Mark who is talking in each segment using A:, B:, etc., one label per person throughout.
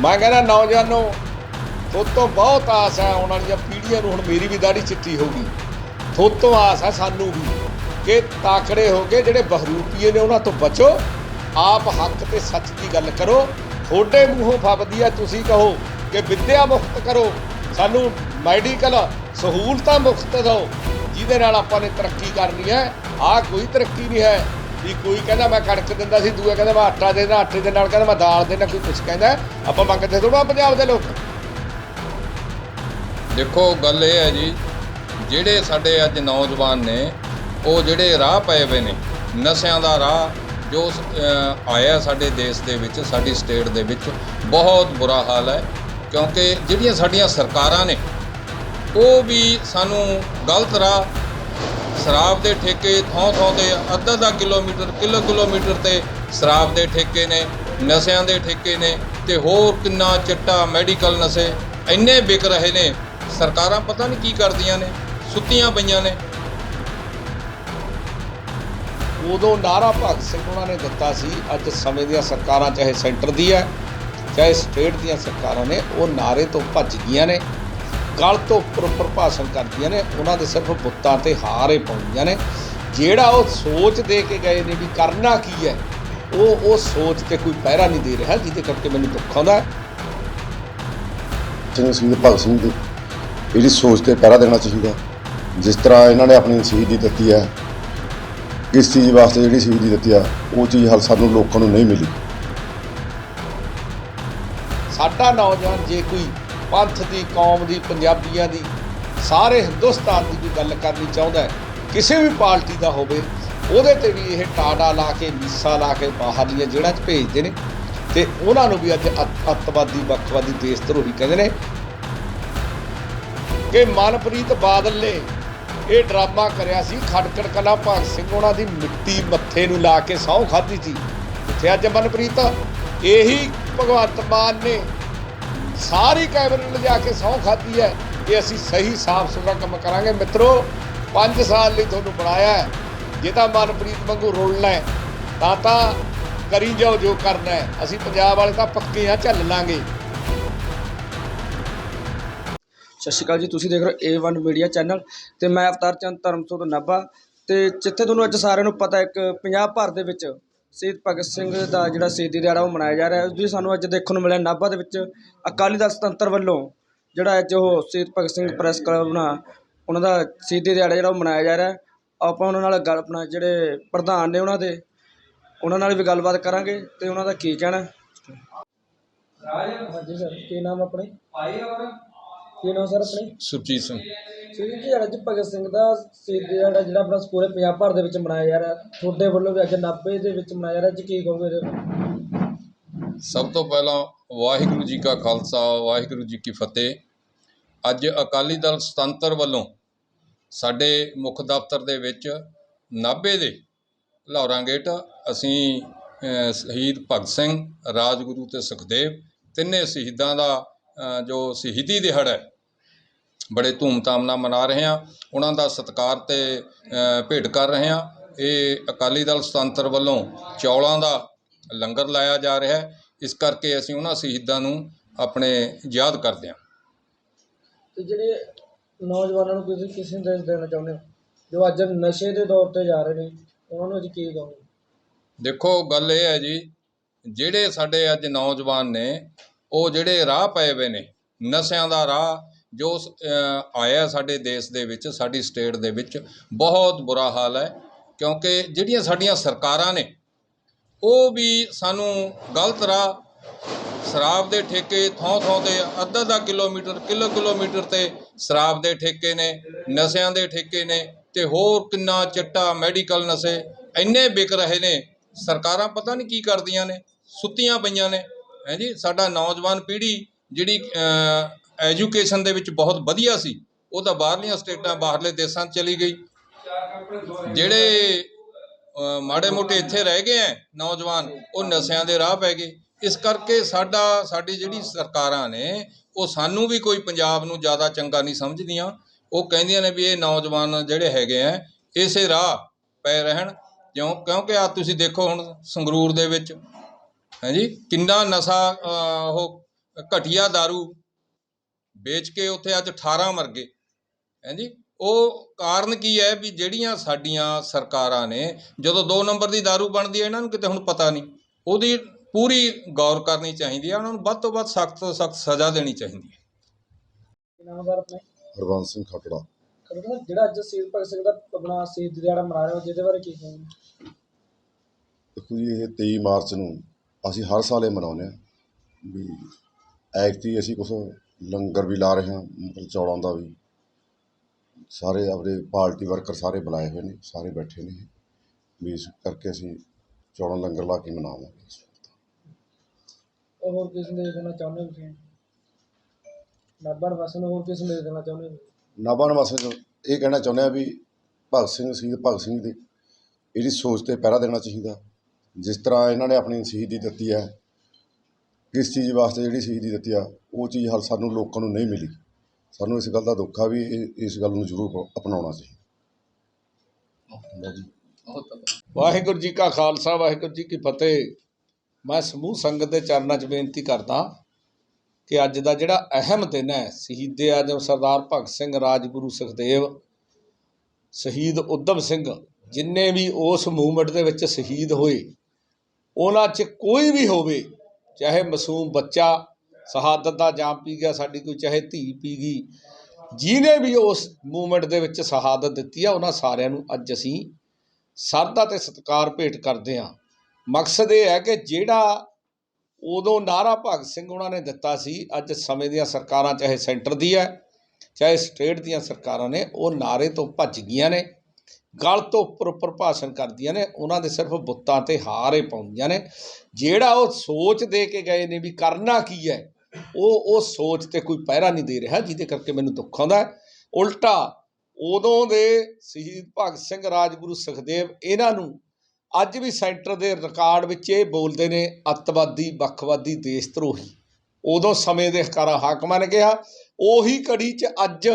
A: ਮੈਂ ਕਹਿੰਦਾ ਨੌਜਵਾਨੋ ਤੋਂ ਬਹੁਤ ਆਸ ਹੈ ਆਉਣ ਵਾਲੀਆਂ ਪੀੜ੍ਹੀਆਂ ਨੂੰ ਹੁਣ ਮੇਰੀ ਵੀ ਦਾੜੀ ਚਿੱਟੀ ਹੋਊਗੀ ਤੋਂ ਆਸ ਹੈ ਸਾਨੂੰ ਵੀ ਕਿ ਤਾਕੜੇ ਹੋ ਕੇ ਜਿਹੜੇ ਬਹਰੂਪੀਏ ਨੇ ਉਹਨਾਂ ਤੋਂ ਬਚੋ। ਆਪ ਹੱਕ ਤੇ ਸੱਚ ਦੀ ਗੱਲ ਕਰੋ। ਤੁਹਾਡੇ ਮੂੰਹੋਂ ਫੱਬਦੀ ਹੈ, ਤੁਸੀਂ ਕਹੋ ਕਿ ਵਿੱਦਿਆ ਮੁਕਤ ਕਰੋ। ਸਾਨੂੰ ਮੈਡੀਕਲ ਸਹੂਲਤਾਂ ਮੁਕਤ ਦਿਓ। ਜਿਹਦੇ ਨਾਲ ਆਪਾਂ ਨੇ ਤਰੱਕੀ ਕਰਨੀ ਹੈ। ਆਹ ਕੋਈ ਤਰੱਕੀ ਨਹੀਂ ਹੈ। ਵੀ ਕੋਈ ਕਹਿੰਦਾ ਮੈਂ ਕਣਕ ਦਿੰਦਾ ਸੀ ਦੂਆ ਕਹਿੰਦਾ ਮੈਂ ਆਟਾ ਦੇਣਾ ਆਟੇ ਦੇ ਨਾਲ ਕਹਿੰਦਾ ਮੈਂ ਦਾਲ ਦੇਣਾ ਕੋਈ ਕੁਛ ਕਹਿੰਦਾ। ਆਪਾਂ ਮੰਗਦੇ ਥੋੜਾ ਪੰਜਾਬ ਦੇ ਲੋਕ।
B: ਦੇਖੋ, ਗੱਲ ਇਹ ਹੈ ਜੀ, ਜਿਹੜੇ ਸਾਡੇ ਅੱਜ ਨੌਜਵਾਨ ਨੇ, ਉਹ ਜਿਹੜੇ ਰਾਹ ਪਏ ਹੋਏ ਨੇ, ਨਸ਼ਿਆਂ ਦਾ ਰਾਹ, ਜੋ ਆਇਆ ਸਾਡੇ ਦੇਸ਼ ਦੇ ਵਿੱਚ, ਸਾਡੀ ਸਟੇਟ ਦੇ ਵਿੱਚ, ਬਹੁਤ ਬੁਰਾ ਹਾਲ ਹੈ, ਕਿਉਂਕਿ ਜਿਹੜੀਆਂ ਸਾਡੀਆਂ ਸਰਕਾਰਾਂ ਨੇ, ਉਹ ਵੀ ਸਾਨੂੰ ਗਲਤ ਰਾਹ ਸ਼ਰਾਬ ਦੇ ਠੇਕੇ ਥਾਂ ਥਾਂ ਤੇ ਅੱਧਾ ਅੱਧਾ ਕਿਲੋਮੀਟਰ, ਕਿਲੋ ਕਿਲੋਮੀਟਰ ਤੇ ਸ਼ਰਾਬ ਦੇ ਠੇਕੇ ਨੇ, ਨਸ਼ਿਆਂ ਦੇ ਠੇਕੇ ਨੇ ਤੇ ਹੋਰ ਕਿੰਨਾ ਚਿੱਟਾ ਮੈਡੀਕਲ ਨਸ਼ੇ ਇੰਨੇ ਵਿਕ ਰਹੇ ਨੇ। ਸਰਕਾਰਾਂ ਪਤਾ ਨਹੀਂ ਕੀ ਕਰਦੀਆਂ ਨੇ, ਸੁੱਤੀਆਂ ਪਈਆਂ ਨੇ।
A: ਉਦੋਂ ਨਾਰਾ ਭਗਤ ਸਿੰਘ ਉਹਨਾਂ ਨੇ ਦਿੱਤਾ ਸੀ, ਅੱਜ ਸਮੇਂ ਦੀਆਂ ਸਰਕਾਰਾਂ ਚਾਹੇ ਸੈਂਟਰ ਦੀ ਹੈ, ਚਾਹੇ ਸਟੇਟ ਦੀਆਂ ਸਰਕਾਰਾਂ ਨੇ, ਉਹ ਨਾਰੇ ਤੋਂ ਭੱਜ ਗਈਆਂ ਨੇ। ਗਲ ਤੋਂ ਉੱਪਰ ਉੱਪਰ ਭਾਸ਼ਣ ਕਰਦੀਆਂ ਨੇ ਉਹਨਾਂ ਦੇ ਸਿਰਫ ਬੁੱਤਾਂ ਤੇ ਹਾਰੇ ਪਾਉਂਦੀਆਂ ਨੇ। ਜਿਹੜਾ ਉਹ ਸੋਚ ਦੇ ਕੇ ਗਏ ਨੇ ਵੀ ਕਰਨਾ ਕੀ ਹੈ ਉਹ ਉਹ ਸੋਚ ਤੇ ਕੋਈ ਪਹਿਰਾ ਨਹੀਂ ਦੇ ਰਿਹਾ ਜਿਹਦੇ ਕਰਕੇ ਮੈਨੂੰ ਦੁੱਖ ਆਉਂਦਾ ਹੈ।
C: ਸਿੰਘ ਸਿੰਘ ਭਗਤ ਸਿੰਘ ਦੀ ਇਹਦੀ ਸੋਚ ਤੇ ਪਹਿਰਾ ਦੇਣਾ ਚਾਹੀਦਾ ਜਿਸ ਤਰ੍ਹਾਂ ਇਹਨਾਂ ਨੇ ਆਪਣੀ ਸ਼ਹੀਦੀ ਦਿੱਤੀ ਹੈ ਇਸ ਚੀਜ਼ ਵਾਸਤੇ ਜਿਹੜੀ ਸ਼ਹੀਦੀ ਦਿੱਤੀ ਆ ਉਹ ਚੀਜ਼ ਹਾਲ ਸਾਨੂੰ ਲੋਕਾਂ ਨੂੰ ਨਹੀਂ ਮਿਲੀ।
A: ਸਾਡਾ ਨੌਜਵਾਨ ਜੇ ਕੋਈ ਪੰਥ ਦੀ, ਕੌਮ ਦੀ, ਪੰਜਾਬੀਆਂ ਦੀ, ਸਾਰੇ ਹਿੰਦੁਸਤਾਨ ਦੀ ਵੀ ਗੱਲ ਕਰਨੀ ਚਾਹੁੰਦਾ ਕਿਸੇ ਵੀ ਪਾਰਟੀ ਦਾ ਹੋਵੇ, ਉਹਦੇ ਤੇ ਵੀ ਇਹ ਟਾਡਾ ਲਾ ਕੇ, ਮੀਸਾ ਲਾ ਕੇ ਬਾਹਰਲੀਆਂ ਜੇਲ੍ਹਾਂ 'ਚ ਭੇਜਦੇ ਨੇ। ਤੇ ਉਹਨਾਂ ਨੂੰ ਵੀ ਅੱਜ ਅੱਤਵਾਦੀ, ਵੱਖਵਾਦੀ ਦੇਸ਼ ਧਰੋਹੀ ਕਹਿੰਦੇ ਨੇ ਕਿ ਮਨਪ੍ਰੀਤ ਬਾਦਲ ਨੇ ਇਹ ਡਰਾਮਾ ਕਰਿਆ ਸੀ। ਖੜਕੜ ਕਲਾ ਭਗਤ ਸਿੰਘ ਉਹਨਾਂ ਦੀ ਮਿੱਟੀ ਮੱਥੇ ਨੂੰ ਲਾ ਕੇ ਸਹੁੰ ਖਾਧੀ ਸੀ। ਕਿੱਥੇ ਅੱਜ ਮਨਪ੍ਰੀਤ ਇਹੀ ਭਗਵੰਤ ਮਾਨ ਨੇ ਸਾਰੀ ਕੈਬਨਿਟ ਲਿਜਾ ਕੇ ਸਹੁੰ ਖਾਧੀ ਹੈ ਕਿ ਅਸੀਂ ਸਹੀ ਸਾਫ਼ ਸੁਥਰਾ ਕੰਮ ਕਰਾਂਗੇ। ਮਿੱਤਰੋ 5 ਸਾਲ ਲਈ ਤੁਹਾਨੂੰ ਬਣਾਇਆ ਹੈ। ਜੇ ਤਾਂ ਮਨਪ੍ਰੀਤ ਵਾਂਗੂ ਰੋਲਣਾ ਹੈ, ਤਾਂ ਤਾਂ ਕਰੀ ਜਾਓ ਜੋ ਕਰਨਾ ਹੈ। ਅਸੀਂ ਪੰਜਾਬ ਵਾਲੇ ਤਾਂ ਪੱਕੇ ਆ ਚੱਲ ਲਾਂਗੇ।
D: ਸਤਿ ਸ਼੍ਰੀ ਅਕਾਲ ਜੀ, ਤੁਸੀਂ ਦੇਖ ਰਹੇ ਹੋ A1 ਮੀਡੀਆ ਚੈਨਲ ਤੇ ਮੈਂ ਅਵਤਾਰ ਚੰਦ ਧਰਮਸੋਤ ਨਾਭਾ ਤੇ ਜਿੱਥੇ ਤੁਹਾਨੂੰ ਅੱਜ ਸਾਰਿਆਂ ਨੂੰ ਪਤਾ ਇੱਕ ਪੰਜਾਬ ਭਰ ਦੇ ਵਿੱਚ ਸ਼ਹੀਦ ਭਗਤ ਸਿੰਘ ਦਾ ਜਿਹੜਾ ਸ਼ਹੀਦੀ ਦਿਹਾੜਾ ਉਹ ਮਨਾਇਆ ਜਾ ਰਿਹਾ ਹੈ। ਉਸ ਦੀ ਸਾਨੂੰ ਅੱਜ ਦੇਖਣ ਨੂੰ ਮਿਲਿਆ ਨਾਭਾ ਦੇ ਵਿੱਚ ਅਕਾਲੀ ਦਲ ਸੁਤੰਤਰ ਵੱਲੋਂ ਜਿਹੜਾ ਅੱਜ ਉਹ ਸ਼ਹੀਦ ਭਗਤ ਸਿੰਘ ਪ੍ਰੈਸ ਕਲੱਬ ਨਾਲ ਉਹਨਾਂ ਦਾ ਸ਼ਹੀਦੀ ਦਿਹਾੜਾ ਜਿਹੜਾ ਉਹ ਮਨਾਇਆ ਜਾ ਰਿਹਾ ਆਪਾਂ ਉਹਨਾਂ ਨਾਲ ਗੱਲ ਆਪਣਾ ਜਿਹੜੇ ਪ੍ਰਧਾਨ ਨੇ ਉਹਨਾਂ ਦੇ ਉਹਨਾਂ ਨਾਲ ਵੀ ਗੱਲਬਾਤ ਕਰਾਂਗੇ ਤੇ ਉਹਨਾਂ ਦਾ ਕੀ ਕਹਿਣਾ ਹਾਂਜੀ ਸਰ ਕੀ ਨਾਮ ਆਪਣੇ। ਕੀ ਨਾਮ ਸਰ ਆਪਣੇ?
B: ਸੁਰਜੀਤ ਸਿੰਘ।
D: ਦਿਹਾੜਾ ਜੀ ਭਗਤ ਸਿੰਘ ਦਾ ਸ਼ਹੀਦ ਦਿਹਾੜਾ ਜਿਹੜਾ ਆਪਣਾ ਪੂਰੇ ਪੰਜਾਬ ਭਰ ਦੇ ਵਿੱਚ ਮਨਾਇਆ ਜਾ ਰਿਹਾ। ਤੁਹਾਡੇ ਵੱਲੋਂ ਵੀ ਅੱਜ ਨਾਭੇ ਦੇ ਵਿੱਚ ਮਨਾਇਆ ਜਾ ਰਿਹਾ। ਜੀ ਕੀ ਕਹੋਗੇ ਇਹਦੇ ਬਾਰੇ?
B: ਸਭ ਤੋਂ ਪਹਿਲਾਂ ਵਾਹਿਗੁਰੂ ਜੀ ਕਾ ਖਾਲਸਾ ਵਾਹਿਗੁਰੂ ਜੀ ਕੀ ਫਤਿਹ। ਅੱਜ ਅਕਾਲੀ ਦਲ ਸੁਤੰਤਰ ਵੱਲੋਂ ਸਾਡੇ ਮੁੱਖ ਦਫ਼ਤਰ ਦੇ ਵਿੱਚ ਨਾਭੇ ਦੇ ਲਾਹੌਰਾਂ ਗੇਟ ਅਸੀਂ ਸ਼ਹੀਦ ਭਗਤ ਸਿੰਘ ਰਾਜਗੁਰੂ ਤੇ ਸੁਖਦੇਵ ਤਿੰਨੇ ਸ਼ਹੀਦਾਂ ਦਾ ਜੋ ਸ਼ਹੀਦੀ ਦਿਹਾੜਾ ਹੈ ਬੜੇ ਧੂਮਧਾਮ ਨਾਲ ਮਨਾ ਰਹੇ ਹਾਂ। ਉਹਨਾਂ ਦਾ ਸਤਿਕਾਰ ਤੇ ਭੇਟ ਕਰ ਰਹੇ ਹਾਂ। ਇਹ ਅਕਾਲੀ ਦਲ ਸੁਤੰਤਰ ਵੱਲੋਂ ਚੌਲਾਂ ਦਾ ਲੰਗਰ ਲਾਇਆ ਜਾ ਰਿਹਾ ਹੈ। ਇਸ ਕਰਕੇ ਅਸੀਂ ਉਹਨਾਂ ਸ਼ਹੀਦਾਂ ਨੂੰ ਆਪਣੇ ਯਾਦ ਕਰਦੇ ਹਾਂ।
D: ਤੇ ਜਿਹੜੇ ਨੌਜਵਾਨਾਂ ਨੂੰ ਕਿਸੇ ਕਿਸੇ ਸੰਦੇਸ਼ ਦੇਣਾ ਚਾਹੁੰਦੇ ਹੋ? ਜੋ ਅੱਜ ਨਸ਼ੇ ਦੇ ਦੌਰ ਤੇ ਜਾ ਰਹੇ ਨੇ ਉਹਨਾਂ ਨੂੰ ਅੱਜ ਕੀ ਕਹੋਗੇ?
B: ਦੇਖੋ ਗੱਲ ਇਹ ਹੈ ਜੀ ਜਿਹੜੇ ਸਾਡੇ ਅੱਜ ਨੌਜਵਾਨ ਨੇ ਉਹ ਜਿਹੜੇ ਰਾਹ ਪਏ ਹੋਏ ਨੇ ਨਸ਼ਿਆਂ ਦਾ ਰਾਹ ਜੋ ਆਇਆ ਸਾਡੇ ਦੇਸ਼ ਦੇ ਵਿੱਚ, ਸਾਡੀ ਸਟੇਟ ਦੇ ਵਿੱਚ, ਬਹੁਤ ਬੁਰਾ ਹਾਲ ਹੈ। ਕਿਉਂਕਿ ਜਿਹੜੀਆਂ ਸਾਡੀਆਂ ਸਰਕਾਰਾਂ ਨੇ, ਉਹ ਵੀ ਸਾਨੂੰ ਗਲਤ ਰਾਹ, ਸ਼ਰਾਬ ਦੇ ਠੇਕੇ ਥਾਂ ਥਾਂ ਤੇ ਅੱਧਾ ਅੱਧਾ ਕਿਲੋਮੀਟਰ ਕਿਲੋ ਕਿਲੋਮੀਟਰ ਤੇ ਸ਼ਰਾਬ ਦੇ ਠੇਕੇ ਨੇ, ਨਸ਼ਿਆਂ ਦੇ ਠੇਕੇ ਨੇ, ਤੇ ਹੋਰ ਕਿੰਨਾ ਚਿੱਟਾ ਮੈਡੀਕਲ ਨਸ਼ੇ ਇੰਨੇ ਵਿਕ ਰਹੇ ਨੇ। ਸਰਕਾਰਾਂ ਪਤਾ ਨਹੀਂ ਕੀ ਕਰਦੀਆਂ ਨੇ, ਸੁੱਤੀਆਂ ਪਈਆਂ ਨੇ। ਹੈ ਜੀ, ਸਾਡਾ ਨੌਜਵਾਨ ਪੀੜ੍ਹੀ ਜਿਹੜੀ ਐਜੂਕੇਸ਼ਨ ਦੇ ਵਿੱਚ ਬਹੁਤ ਵਧੀਆ ਸੀ। ਉਹ ਤਾਂ ਬਾਹਰਲੀਆਂ ਸਟੇਟਾਂ, ਬਾਹਰਲੇ ਦੇਸ਼ਾਂ 'ਚ ਚਲੀ ਗਈ। ਜਿਹੜੇ ਮਾੜੇ ਮੋਟੇ ਇੱਥੇ ਰਹਿ ਗਏ ਐ, ਨੌਜਵਾਨ, ਉਹ ਨਸ਼ਿਆਂ ਦੇ ਰਾਹ ਪੈ ਗਏ। ਇਸ ਕਰਕੇ ਸਾਡਾ, ਸਾਡੀ ਜਿਹੜੀ ਸਰਕਾਰਾਂ ਨੇ, ਉਹ ਸਾਨੂੰ ਵੀ ਕੋਈ ਪੰਜਾਬ ਨੂੰ ਜ਼ਿਆਦਾ ਚੰਗਾ ਨਹੀਂ ਸਮਝਦੀਆਂ। ਉਹ ਕਹਿੰਦੀਆਂ ਨੇ ਵੀ ਇਹ ਨੌਜਵਾਨ ਜਿਹੜੇ ਹੈਗੇ ਆ ਇਸੇ ਰਾਹ ਪੈ ਰਹਿਣ। ਕਿਉਂ, ਕਿਉਂਕਿ ਆ ਤੁਸੀਂ ਦੇਖੋ ਹੁਣ ਸੰਗਰੂਰ ਦੇ ਵਿੱਚ ਹਾਂਜੀ ਕਿੰਨਾ ਨਸ਼ਾ ਉਹ ਘਟੀਆ दारू ਵੇਚ ਕੇ ਉੱਥੇ ਅੱਜ 18 ਮਰ ਗਏ। ਹਾਂਜੀ ਉਹ ਕਾਰਨ ਕੀ ਹੈ ਵੀ ਜਿਹੜੀਆਂ ਸਾਡੀਆਂ ਸਰਕਾਰਾਂ ਨੇ ਜਦੋਂ 2 ਨੰਬਰ ਦੀ दारू ਬਣਦੀ ਹੈ ਇਹਨਾਂ ਨੂੰ ਕਿਤੇ ਹੁਣ ਪਤਾ ਨਹੀਂ। ਉਹਦੀ ਪੂਰੀ ਗੌਰ ਕਰਨੀ ਚਾਹੀਦੀ ਹੈ ਉਹਨਾਂ ਨੂੰ ਵੱਧ ਤੋਂ ਵੱਧ ਸਖਤ ਤੋਂ ਸਖਤ ਸਜ਼ਾ ਦੇਣੀ ਚਾਹੀਦੀ ਹੈ।
D: ਨਾਮਦਾਰ ਆਪਣੇ?
C: ਹਰਬੰਸ ਸਿੰਘ ਖਟੜਾ
D: ਜਿਹੜਾ ਅੱਜ ਸ਼ਹੀਦ ਭਗਤ ਸਿੰਘ ਦਾ ਆਪਣਾ ਸ਼ਹੀਦ ਦਿਹਾੜਾ ਮਨਾ ਰਹੇ ਹੋ ਜਿਹਦੇ ਬਾਰੇ ਕੀ ਕਹੋਗੇ?
C: ਦੇਖੋ ਜੀ ਇਹ 23 ਮਾਰਚ ਨੂੰ ਅਸੀਂ ਹਰ ਸਾਲ ਇਹ ਮਨਾਉਂਦੇ ਹਾਂ ਵੀ ਐਕਟੀ ਅਸੀਂ ਕੁਛ ਲੰਗਰ ਵੀ ਲਾ ਰਹੇ ਹਾਂ ਚੌਲਾਂ ਦਾ ਵੀ। ਸਾਰੇ ਆਪਣੇ ਪਾਰਟੀ ਵਰਕਰ ਸਾਰੇ ਬੁਲਾਏ ਹੋਏ ਨੇ ਸਾਰੇ ਬੈਠੇ ਨੇ। ਵੀ ਇਸ ਕਰਕੇ ਅਸੀਂ ਚੌਲਾਂ ਲੰਗਰ ਲਾ ਕੇ ਮਨਾਵਾਂਗੇ ਇਸ ਵਾਰ
D: ਹੋਰ ਕਿਸ ਨੂੰ ਦੇਣਾ ਚਾਹੁੰਦੇ ਹੋ ਤੁਸੀਂ? ਨਾਭਾ ਵਾਸਨ ਹੋਰ ਕਿਸ ਨੂੰ ਦੇਣਾ ਚਾਹੁੰਦੇ ਹੋ?
C: ਨਾਭਾ ਨਿਵਾਸੀਆਂ ਨੂੰ ਇਹ ਕਹਿਣਾ ਚਾਹੁੰਦੇ ਆ ਵੀ ਭਗਤ ਸਿੰਘ ਸ਼ਹੀਦ ਭਗਤ ਸਿੰਘ ਦੀ। ਇਹਦੀ ਸੋਚ ਤੇ ਪਹਿਰਾ ਦੇਣਾ ਚਾਹੀਦਾ। ਜਿਸ ਤਰ੍ਹਾਂ ਇਹਨਾਂ ਨੇ ਆਪਣੀ ਸ਼ਹੀਦੀ ਦਿੱਤੀ ਹੈ ਕਿਸ ਚੀਜ਼ ਵਾਸਤੇ ਜਿਹੜੀ ਸ਼ਹੀਦੀ ਦਿੱਤੀ ਆ ਉਹ ਚੀਜ਼ ਹਾਲ ਸਾਨੂੰ ਲੋਕਾਂ ਨੂੰ ਨਹੀਂ ਮਿਲੀ। ਸਾਨੂੰ ਇਸ ਗੱਲ ਦਾ ਦੁੱਖ ਆ ਵੀ ਇਹ- ਇਸ ਗੱਲ ਨੂੰ ਜ਼ਰੂਰ ਅਪਣਾਉਣਾ ਚਾਹੀਦਾ। ਜੀ।
A: ਵਾਹਿਗੁਰੂ ਜੀ ਕਾ ਖਾਲਸਾ ਵਾਹਿਗੁਰੂ ਜੀ ਕੀ ਫਤਿਹ। ਮੈਂ ਸਮੂਹ ਸੰਗਤ ਦੇ ਚਰਨਾਂ 'ਚ ਬੇਨਤੀ ਕਰਦਾ ਕਿ ਅੱਜ ਦਾ ਜਿਹੜਾ ਅਹਿਮ ਦਿਨ ਹੈ ਸ਼ਹੀਦੇ ਆਜਮ ਸਰਦਾਰ ਭਗਤ ਸਿੰਘ ਰਾਜਗੁਰੂ ਸੁਖਦੇਵ ਸ਼ਹੀਦ ਉਧਮ ਸਿੰਘ ਜਿੰਨੇ ਵੀ ਉਸ ਮੂਵਮੈਂਟ ਦੇ ਵਿੱਚ ਸ਼ਹੀਦ ਹੋਏ ਉਹਨਾਂ 'ਚ ਕੋਈ ਵੀ ਹੋਵੇ ਚਾਹੇ ਮਾਸੂਮ ਬੱਚਾ ਸ਼ਹਾਦਤ ਦਾ ਜਾਮ ਪੀ ਗਿਆ, ਸਾਡੀ ਕੋਈ ਚਾਹੇ ਧੀ ਪੀ ਗਈ, ਜਿਹਨੇ ਵੀ ਉਸ ਮੂਵਮੈਂਟ ਦੇ ਵਿੱਚ ਸ਼ਹਾਦਤ ਦਿੱਤੀ ਆ, ਉਹਨਾਂ ਸਾਰਿਆਂ ਨੂੰ ਅੱਜ ਅਸੀਂ ਸਰਦਾ ਤੇ ਸਤਿਕਾਰ ਭੇਟ ਕਰਦੇ ਹਾਂ। ਮਕਸਦ ਇਹ ਹੈ ਕਿ ਜਿਹੜਾ ਉਦੋਂ ਨਾਰਾ ਭਗਤ ਸਿੰਘ ਉਹਨਾਂ ਨੇ ਦਿੱਤਾ ਸੀ, ਅੱਜ ਸਮੇਂ ਦੀਆਂ ਸਰਕਾਰਾਂ, ਚਾਹੇ ਸੈਂਟਰ ਦੀ ਹੈ, ਚਾਹੇ ਸਟੇਟ ਦੀਆਂ ਸਰਕਾਰਾਂ ਨੇ, ਉਹ ਨਾਰੇ ਤੋਂ ਭੱਜ ਗਈਆਂ ਨੇ। ਗਲ ਤੋਂ ਉੱਪਰ ਉੱਪਰ ਭਾਸ਼ਣ ਕਰਦੀਆਂ ਨੇ, ਉਹਨਾਂ ਦੇ ਸਿਰਫ ਬੁੱਤਾਂ ਤੇ ਹਾਰੇ ਪਾਉਂਦੀਆਂ ਨੇ। ਜਿਹੜਾ ਉਹ ਸੋਚ ਦੇ ਕੇ ਗਏ ਨੇ ਵੀ ਕਰਨਾ ਕੀ ਹੈ, ਉਹ ਉਹ ਸੋਚ ਤੇ ਕੋਈ ਪਹਿਰਾ ਨਹੀਂ ਦੇ ਰਿਹਾ, ਜਿਹਦੇ ਕਰਕੇ ਮੈਨੂੰ ਦੁੱਖ ਆਉਂਦਾ ਉਲਟਾ ਉਦੋਂ ਦੇ ਸ਼ਹੀਦ ਭਗਤ ਸਿੰਘ ਰਾਜਗੁਰੂ ਸੁਖਦੇਵ, ਇਹਨਾਂ ਨੂੰ ਅੱਜ ਵੀ ਸੈਂਟਰ ਦੇ ਰਿਕਾਰਡ ਵਿੱਚ ਇਹ ਬੋਲਦੇ ਨੇ, ਅੱਤਵਾਦੀ, ਵੱਖਵਾਦੀ ਦੇਸ਼ ਧਰੋਹੀ ਉਦੋਂ ਸਮੇਂ ਦੇ ਹਕਾਰਾ ਹਾਕਮਾਂ ਨੇ ਕਿਹਾ, ਉਹੀ ਕੜੀ 'ਚ ਅੱਜ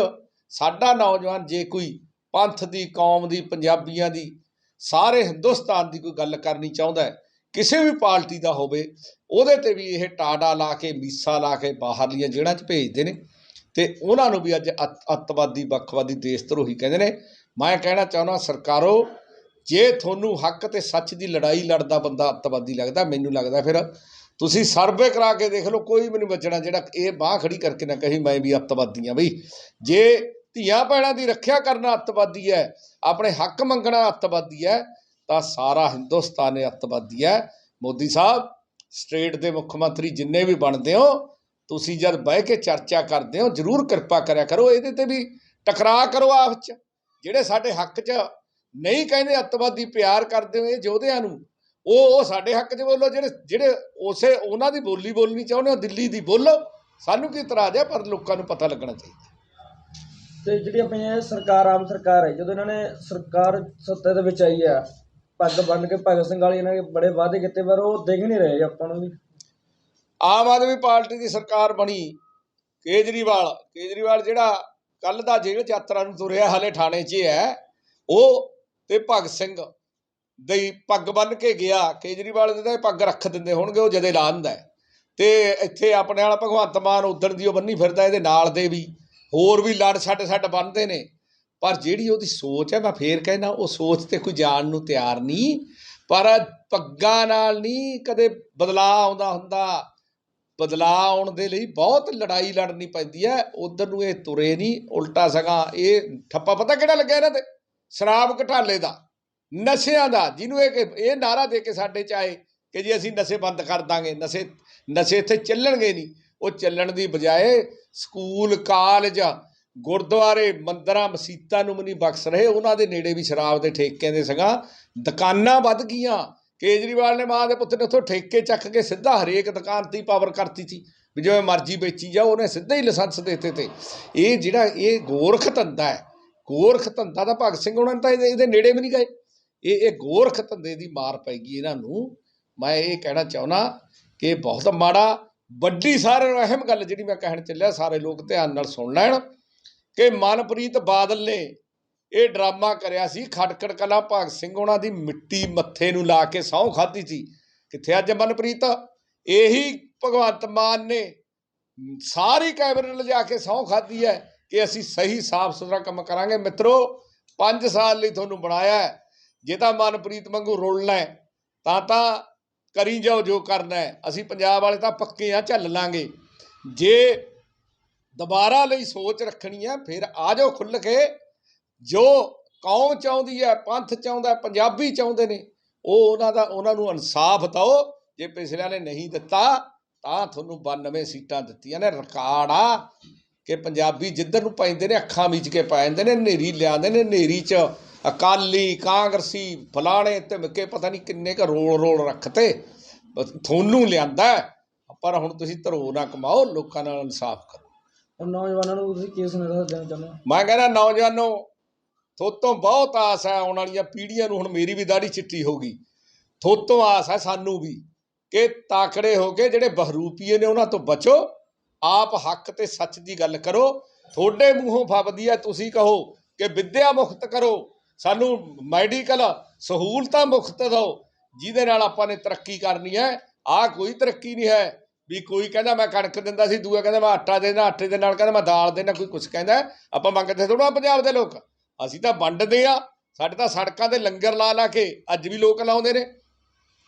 A: ਸਾਡਾ ਨੌਜਵਾਨ ਜੇ ਕੋਈ ਪੰਥ ਦੀ, ਕੌਮ ਦੀ, ਪੰਜਾਬੀਆਂ ਦੀ, ਸਾਰੇ ਹਿੰਦੁਸਤਾਨ ਦੀ ਕੋਈ ਗੱਲ ਕਰਨੀ ਚਾਹੁੰਦਾ ਹੈ, ਕਿਸੇ ਵੀ ਪਾਰਟੀ ਦਾ ਹੋਵੇ, ਉਹਦੇ ਤੇ ਵੀ ਇਹ ਟਾਡਾ ਲਾ ਕੇ, ਮੀਸਾ ਲਾ ਕੇ ਬਾਹਰਲੀਆਂ ਜੇਲ੍ਹਾਂ 'ਚ ਭੇਜਦੇ ਨੇ। ਤੇ ਉਹਨਾਂ ਨੂੰ ਵੀ ਅੱਜ ਅੱਤ- ਅੱਤਵਾਦੀ, ਵੱਖਵਾਦੀ ਦੇਸ਼ ਧਰੋਹੀ ਕਹਿੰਦੇ ਨੇ। ਮੈਂ ਕਹਿਣਾ ਚਾਹੁੰਦਾ, ਸਰਕਾਰੋ, ਜੇ ਤੁਹਾਨੂੰ ਹੱਕ ਤੇ ਸੱਚ ਦੀ ਲੜਾਈ ਲੜਦਾ ਬੰਦਾ ਅੱਤਵਾਦੀ ਲੱਗਦਾ, ਮੈਨੂੰ ਲੱਗਦਾ ਫਿਰ ਤੁਸੀਂ ਸਰਵੇ ਕਰਾ ਕੇ ਦੇਖ ਲਓ, ਕੋਈ ਵੀ ਨਹੀਂ ਬਚਣਾ ਜਿਹੜਾ ਇਹ ਬਾਹ ਖੜੀ ਕਰਕੇ ਨਾ ਕਹੀ, ਮੈਂ ਵੀ ਅੱਤਵਾਦੀ ਆ ਬਈ। ਜੇ ਧੀਆਂ ਭੈਣਾਂ ਦੀ ਰੱਖਿਆ ਕਰਨਾ ਅੱਤਵਾਦੀ ਹੈ, ਆਪਣੇ ਹੱਕ ਮੰਗਣਾ ਅੱਤਵਾਦੀ ਹੈ, ਤਾਂ ਸਾਰਾ ਹਿੰਦੁਸਤਾਨ ਅੱਤਵਾਦੀ ਹੈ। ਮੋਦੀ ਸਾਹਿਬ, ਸਟੇਟ ਦੇ ਮੁੱਖ ਮੰਤਰੀ ਜਿੰਨੇ ਵੀ ਬਣਦੇ ਹੋ, ਤੁਸੀਂ ਜਦ ਬਹਿ ਕੇ ਚਰਚਾ ਕਰਦੇ ਹੋ, ਜਰੂਰ ਕਿਰਪਾ ਕਰਿਆ ਕਰੋ, ਇਹਦੇ ਤੇ ਵੀ ਟਕਰਾਅ ਕਰੋ ਆਪਸ ਚ। ਜਿਹੜੇ ਸਾਡੇ ਹੱਕ 'ਚ ਨਹੀਂ ਕਹਿੰਦੇ ਅੱਤਵਾਦੀ ਪਿਆਰ ਕਰਦੇ ਹੋ, ਇਹ ਯੋਧਿਆਂ ਨੂੰ, ਉਹ ਉਹ ਸਾਡੇ ਹੱਕ 'ਚ ਬੋਲੋ, ਜਿਹੜੇ ਜਿਹੜੇ ਉਸੇ, ਉਹਨਾਂ ਦੀ ਬੋਲੀ ਬੋਲਣੀ ਚਾਹੁੰਦੇ ਹੋ, ਦਿੱਲੀ ਦੀ ਬੋਲੋ, ਸਾਨੂੰ ਕੀ ਇਤਰਾਜ਼ ਹੈ, ਪਰ ਲੋਕਾਂ ਨੂੰ ਪਤਾ ਲੱਗਣਾ ਚਾਹੀਦਾ।
D: ਤੇ ਜਿਹੜੀ ਆਪਣੀ ਇਹ ਸਰਕਾਰ, ਆਮ ਸਰਕਾਰ ਹੈ, ਜਦੋਂ ਇਹਨਾਂ ਨੇ ਸਰਕਾਰ ਸੱਤਾ ਦੇ ਵਿੱਚ ਆਈ ਆ ਪੱਗ ਬੰਨ ਕੇ ਭਗਤ ਸਿੰਘ ਵਾਲੀ ਇਹਨਾਂ ਨੇ ਬੜੇ ਵਾਅਦੇ ਕੀਤੇ, ਪਰ ਉਹ ਦਿਖ ਨਹੀਂ ਰਹੇ ਆਪਾਂ ਨੂੰ ਵੀ।
A: ਆਮ ਆਦਮੀ ਪਾਰਟੀ ਦੀ ਸਰਕਾਰ ਬਣੀ ਕੇਜਰੀਵਾਲ। ਕੇਜਰੀਵਾਲ ਜਿਹੜਾ ਕੱਲ ਦਾ ਜੇਲ੍ਹ ਯਾਤਰਾ ਨੂੰ ਤੁਰਿਆ ਹਾਲੇ ਥਾਣੇ 'ਚ ਹੈ ਉਹ ਤੇ ਭਗਤ ਸਿੰਘ ਦੀ ਪੱਗ ਬੰਨ ਕੇ ਗਿਆ। ਕੇਜਰੀਵਾਲ ਦੇ ਤਾਂ ਪੱਗ ਰੱਖ ਦਿੰਦੇ ਹੋਣਗੇ, ਉਹ ਜਦੇ ਲਾ ਦਿੰਦਾ ਤੇ ਇੱਥੇ ਆਪਣੇ ਵਾਲਾ ਭਗਵੰਤ ਮਾਨ ਉਦਣ ਦੀ ਉਹ ਬੰਨੀ ਫਿਰਦਾ, ਇਹਦੇ ਨਾਲ ਦੇ ਵੀ। ਹੋਰ ਵੀ ਲੜ ਛੱਡ ਛੱਡ ਬੰਨਦੇ ਨੇ। ਪਰ ਜਿਹੜੀ ਉਹਦੀ ਸੋਚ ਹੈ, ਮੈਂ ਫੇਰ ਕਹਿੰਦਾ, ਉਹ ਸੋਚ ਤੇ ਕੋਈ ਜਾਣ ਨੂੰ ਤਿਆਰ ਨਹੀਂ। ਪਰ ਪੱਗਾਂ ਨਾਲ ਨਹੀਂ ਕਦੇ ਬਦਲਾਅ ਆਉਂਦਾ ਹੁੰਦਾ। ਬਦਲਾਅ ਆਉਣ ਦੇ ਲਈ ਬਹੁਤ ਲੜਾਈ ਲੜਨੀ ਪੈਂਦੀ ਹੈ। ਉਧਰ ਨੂੰ ਇਹ ਤੁਰੇ ਨਹੀਂ, ਉਲਟਾ ਸਗਾ ਇਹ ਠੱਪਾ ਪਤਾ ਕਿਹੜਾ ਲੱਗਿਆ ਇਹਨਾਂ ਤੇ? ਸ਼ਰਾਬ ਘਟਾਲੇ ਦਾ, ਨਸ਼ਿਆਂ ਦਾ, ਜਿਹਨੂੰ ਇਹ ਇਹ ਨਾਰਾ ਦੇ ਕੇ ਸਾਡੇ ਚ ਆਏ ਕਿ ਜੀ ਅਸੀਂ ਨਸ਼ੇ ਬੰਦ ਕਰ ਦਾਂਗੇ, ਨਸ਼ੇ ਨਸ਼ੇ ਇੱਥੇ ਚੱਲਣਗੇ ਨਹੀਂ। ਉਹ ਚੱਲਣ ਦੀ ਬਜਾਏ ਸਕੂਲ, ਕਾਲਜ, ਗੁਰਦੁਆਰੇ, ਮੰਦਰਾਂ, ਮਸੀਤਾਂ ਨੂੰ ਵੀ ਨਹੀਂ ਬਖਸ਼ ਰਹੇ। ਉਹਨਾਂ ਦੇ ਨੇੜੇ ਵੀ ਸ਼ਰਾਬ ਦੇ ਠੇਕਿਆਂ ਦੇ ਸਗਾ ਦੁਕਾਨਾਂ ਵੱਧ ਗਈਆਂ। ਕੇਜਰੀਵਾਲ ਨੇ ਮਾਂ ਦੇ ਪੁੱਤ ਨੇ ਉੱਥੋਂ ਠੇਕੇ ਚੱਕ ਕੇ ਸਿੱਧਾ ਹਰੇਕ ਦੁਕਾਨ ਤੇ ਪਾਵਰ ਕਰਤੀ ਸੀ ਵੀ ਜਿਵੇਂ ਮਰਜ਼ੀ ਵੇਚੀ ਜਾਓ, ਉਹਨੇ ਸਿੱਧਾ ਹੀ ਲਾਇਸੈਂਸ ਦੇ ਦਿੱਤੇ ਤੇ। ਇਹ ਜਿਹੜਾ ਇਹ ਗੋਰਖ ਧੰਦਾ ਹੈ, ਗੋਰਖ ਧੰਦਾ ਦਾ ਭਗਤ ਸਿੰਘ ਉਹਨਾਂ ਨੇ ਤਾਂ ਇਹਦੇ ਇਹਦੇ ਨੇੜੇ ਵੀ ਨਹੀਂ ਗਏ। ਇਹ ਇਹ ਗੋਰਖ ਧੰਦੇ ਦੀ ਮਾਰ ਪੈ ਗਈ ਇਹਨਾਂ ਨੂੰ। ਮੈਂ ਇਹ ਕਹਿਣਾ ਚਾਹੁੰਦਾ ਕਿ ਬਹੁਤ ਮਾੜਾ ਵੱਡੀ ਸਾਰਿਆਂ ਨੂੰ ਅਹਿਮ ਗੱਲ ਜਿਹੜੀ ਮੈਂ ਕਹਿਣ ਚੱਲਿਆ ਸਾਰੇ ਲੋਕ ਧਿਆਨ ਨਾਲ ਸੁਣ ਲੈਣ ਕਿ ਮਨਪ੍ਰੀਤ ਬਾਦਲ ਨੇ ਇਹ ਡਰਾਮਾ ਕਰਿਆ ਸੀ ਖਟਕੜ ਕਲਾ ਭਗਤ ਸਿੰਘ ਉਹਨਾਂ ਦੀ ਮਿੱਟੀ ਮੱਥੇ ਨੂੰ ਲਾ ਕੇ ਸਹੁੰ ਖਾਧੀ ਸੀ। ਕਿੱਥੇ ਅੱਜ ਮਨਪ੍ਰੀਤ? ਇਹੀ ਭਗਵੰਤ ਮਾਨ ਨੇ ਸਾਰੀ ਕੈਬਨਿਟ ਲਿਜਾ ਕੇ ਸਹੁੰ ਖਾਦੀ ਹੈ ਕਿ ਅਸੀਂ ਸਹੀ ਸਾਫ਼ ਸੁਥਰਾ ਕੰਮ ਕਰਾਂਗੇ। ਮਿੱਤਰੋ 5 ਸਾਲ ਲਈ ਤੁਹਾਨੂੰ ਬਣਾਇਆ ਜੇ ਤਾਂ ਮਨਪ੍ਰੀਤ ਵਾਂਗੂ ਰੋਲਣਾ ਹੈ, ਤਾਂ ਤਾਂ ਕਰੀ ਜਾਓ ਜੋ ਕਰਨਾ ਹੈ। ਅਸੀਂ ਪੰਜਾਬ ਵਾਲੇ ਤਾਂ ਪੱਕੇ ਆ, ਝੱਲ ਲਾਂਗੇ। ਜੇ ਦੁਬਾਰਾ ਲਈ ਸੋਚ ਰੱਖਣੀ ਹੈ, ਫਿਰ ਆ ਜਾਓ ਖੁੱਲ ਕੇ। ਜੋ ਕੌਮ ਚਾਹੁੰਦੀ ਹੈ, ਪੰਥ ਚਾਹੁੰਦਾ ਪੰਜਾਬੀ ਚਾਹੁੰਦੇ ਨੇ, ਉਹ ਉਹਨਾਂ ਦਾ, ਉਹਨਾਂ ਨੂੰ ਇਨਸਾਫ ਦਿਓ। ਜੇ ਪਿਛਲਿਆਂ ਨੇ ਨਹੀਂ ਦਿੱਤਾ, ਤਾਂ ਤੁਹਾਨੂੰ 92 ਸੀਟਾਂ ਦਿੱਤੀਆਂ ਨੇ। ਰਿਕਾਰਡ ਆ ਕਿ ਪੰਜਾਬੀ ਜਿੱਧਰ ਨੂੰ ਪੈਂਦੇ ਨੇ, ਅੱਖਾਂ ਮੀਚ ਕੇ ਪੈ ਜਾਂਦੇ ਨੇ ਨੇਰੀ ਲਿਆਉਂਦੇ ਨੇ ਨੇਰੀ 'ਚ ਅਕਾਲੀ ਕਾਂਗਰਸੀ ਫਲਾਣੇ ਤੇ ਮਿੱਕੇ ਪਤਾ ਨਹੀਂ ਕਿੰਨੇ ਕ ਰੋਲ ਰੋਲ ਰੱਖਤੇ। ਤੁਹਾਨੂੰ ਲਿਆਂਦਾ। ਪਰ ਹੁਣ ਤੁਸੀਂ ਧਰੋ ਨਾ ਕਮਾਓ ਲੋਕਾਂ ਨਾਲ ਇਨਸਾਫ ਕਰੋ।
D: ਨੌਜਵਾਨਾਂ ਨੂੰ ਤੁਸੀਂ ਕੀ ਦੇਣਾ ਚਾਹੁੰਦੇ
A: ਮੈਂ ਕਹਿੰਦਾ ਨੌਜਵਾਨੋ ਥੋਤੋਂ ਬਹੁਤ ਆਸ ਹੈ ਆਉਣ ਵਾਲੀਆਂ ਪੀੜ੍ਹੀਆਂ ਨੂੰ ਹੁਣ ਮੇਰੀ ਵੀ ਦਾੜੀ ਚਿੱਟੀ ਹੋਊਗੀ ਥੋਤੋਂ ਆਸ ਹੈ ਸਾਨੂੰ ਵੀ ਕਿ ਤਾਕੜੇ ਹੋ ਕੇ ਜਿਹੜੇ ਬਹਰੂਪੀਏ ਨੇ ਉਹਨਾਂ ਤੋਂ ਬਚੋ। ਆਪ ਹੱਕ ਤੇ ਸੱਚ ਦੀ ਗੱਲ ਕਰੋ। ਤੁਹਾਡੇ ਮੂੰਹੋਂ ਫੱਬਦੀ ਹੈ ਤੁਸੀਂ ਕਹੋ ਕਿ ਵਿੱਦਿਆ ਮੁਕਤ ਕਰੋ। ਸਾਨੂੰ ਮੈਡੀਕਲ ਸਹੂਲਤਾਂ ਮੁਕਤ ਦਿਓ, ਜਿਹਦੇ ਨਾਲ ਆਪਾਂ ਨੇ ਤਰੱਕੀ ਕਰਨੀ ਹੈ। ਆਹ ਕੋਈ ਤਰੱਕੀ ਨਹੀਂ ਹੈ ਵੀ ਕੋਈ ਕਹਿੰਦਾ ਮੈਂ ਕਣਕ ਦਿੰਦਾ ਸੀ ਦੂਆ ਕਹਿੰਦਾ ਮੈਂ ਆਟਾ ਦੇਣਾ ਆਟੇ ਦੇ ਨਾਲ ਕਹਿੰਦਾ ਮੈਂ ਦਾਲ ਦੇਣਾ ਕੋਈ ਕੁਝ ਕਹਿੰਦਾ ਆਪਾਂ ਮੰਗਦੇ ਥੋੜਾ ਪੰਜਾਬ ਦੇ ਲੋਕ। ਅਸੀਂ ਤਾਂ ਵੰਡਦੇ ਆ ਸਾਡੇ ਤਾਂ ਸੜਕਾਂ ਤੇ ਲੰਗਰ ਲਾ ਲਾ ਕੇ ਅੱਜ ਵੀ ਲੋਕ ਲਾਉਂਦੇ ਨੇ।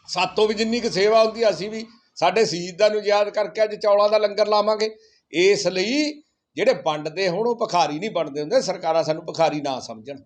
A: ਸਾਤੋਂ ਵੀ ਜਿੰਨੀ ਕੁ ਸੇਵਾ ਹੁੰਦੀ, ਅਸੀਂ ਵੀ ਸਾਡੇ ਸ਼ਹੀਦਾਂ ਨੂੰ ਯਾਦ ਕਰਕੇ ਅੱਜ ਚੌਲਾਂ ਦਾ ਲੰਗਰ ਲਾਵਾਂਗੇ। ਇਸ ਲਈ ਜਿਹੜੇ ਵੰਡਦੇ ਹੁਣ, ਉਹ ਭਿਖਾਰੀ ਨਹੀਂ ਬਣਦੇ ਹੁੰਦੇ। ਸਰਕਾਰਾਂ ਸਾਨੂੰ ਭਖਾਰੀ ਨਾ ਸਮਝਣ।